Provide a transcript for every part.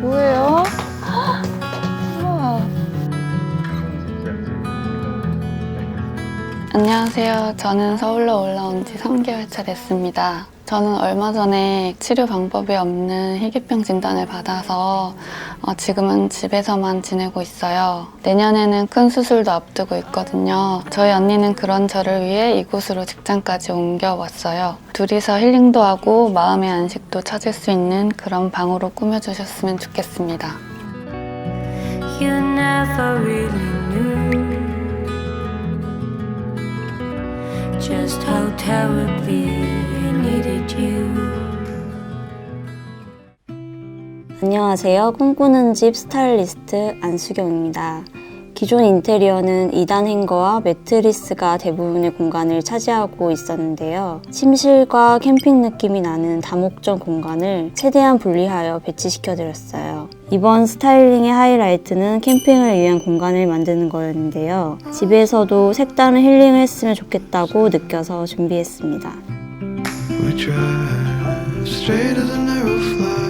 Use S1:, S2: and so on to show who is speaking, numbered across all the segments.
S1: 뭐예요? 안녕하세요. 저는 서울로 올라온 지 3개월 차 됐습니다. 저는 얼마 전에 치료 방법이 없는 희귀병 진단을 받아서 어, 지금은 집에서만 지내고 있어요. 내년에는 큰 수술도 앞두고 있거든요. 저희 언니는 그런 저를 위해 이곳으로 직장까지 옮겨왔어요. 둘이서 힐링도 하고 마음의 안식도 찾을 수 있는 그런 방으로 꾸며주셨으면 좋겠습니다.
S2: Just how terribly.
S3: 안녕하세요. 꿈꾸는 집 스타일리스트 안수경입니다. 기존 인테리어는 2단 행거와 매트리스가 대부분의 공간을 차지하고 있었는데요. 침실과 캠핑 느낌이 나는 다목적 공간을 최대한 분리하여 배치시켜 드렸어요. 이번 스타일링의 하이라이트는 캠핑을 위한 공간을 만드는 거였는데요. 집에서도 색다른 힐링을 했으면 좋겠다고 느껴서 준비했습니다.
S4: We drive straight as an arrow flies.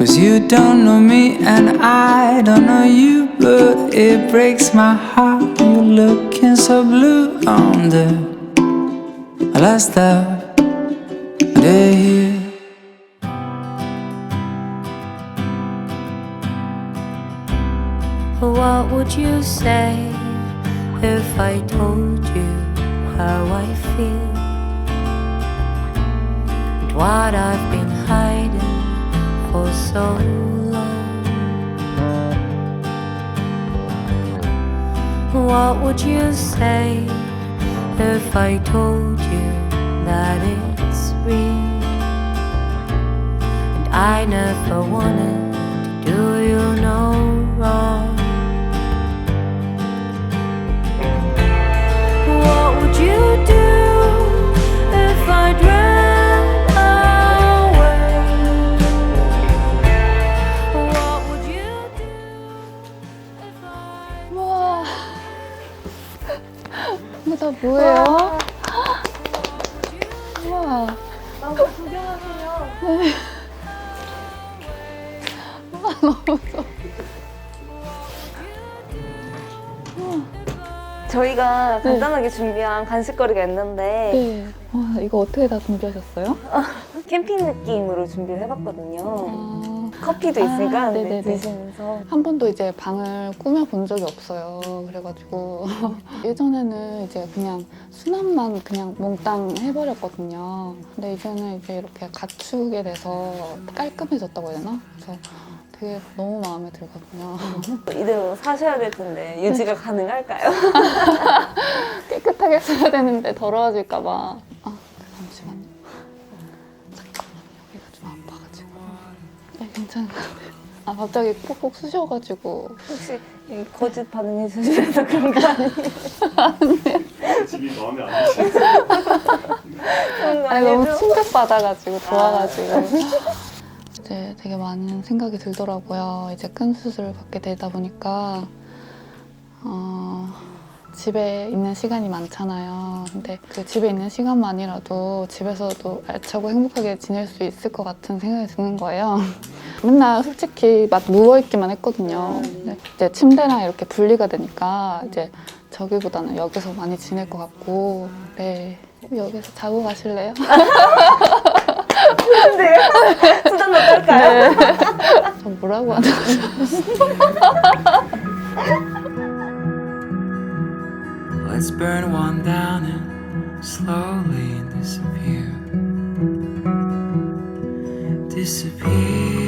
S5: Cause you don't know me and I don't know you, but it breaks my heart. You're looking so blue on the last day.
S2: What would you say if I told you how I feel? And what I've been hiding for so long. What would you say if I told you that it's real? And I never wanted do you no
S1: 이거 다 뭐예요? 우와.
S6: 저희가 간단하게 준비한 간식거리가 있는데
S1: 네. 와, 이거 어떻게 다 준비하셨어요?
S6: 캠핑 느낌으로 준비를 해봤거든요.
S1: 아,
S6: 커피도 있으니까
S1: 아,
S6: 네,
S1: 네네 네.
S6: 드시면서
S1: 한 번도 이제 방을 꾸며 본 적이 없어요. 그래가지고 예전에는 이제 그냥 수납만 그냥 몽땅 해버렸거든요. 근데 이제는 이제 이렇게 갖추게 돼서 깔끔해졌다고 해야 되나? 그래서 되게 너무 마음에 들거든요.
S6: 이대로 사셔야 될 텐데 유지가 가능할까요?
S1: 깨끗하게 써야 되는데 더러워질까봐. 아, 잠시만요. 잠깐만, 여기가 좀 아파가지고. 네, 괜찮은 것 같아요. 아, 갑자기 콕콕 쑤셔가지고.
S6: 혹시 이 거짓 반응해 주셔서 그런 거 아니에요?
S7: 집이 마음에 안
S6: 그런 거
S1: 아니, 너무
S6: 아니죠?
S1: 충격받아가지고, 좋아가지고. 이제 되게 많은 생각이 들더라고요. 이제 큰 수술을 받게 되다 보니까, 어, 집에 있는 시간이 많잖아요. 근데 그 집에 있는 시간만이라도 집에서도 알차고 행복하게 지낼 수 있을 것 같은 생각이 드는 거예요. 맨날 솔직히 막 누워있기만 했거든요. 이제 침대랑 이렇게 분리가 되니까 이제 저기보다는 여기서 많이 지낼 것 같고, 네. 여기서 자고 가실래요?
S6: 네. 수단 어떨까요?
S1: 저 뭐라고 거죠?
S5: Let's burn one down and slowly disappear. Disappear.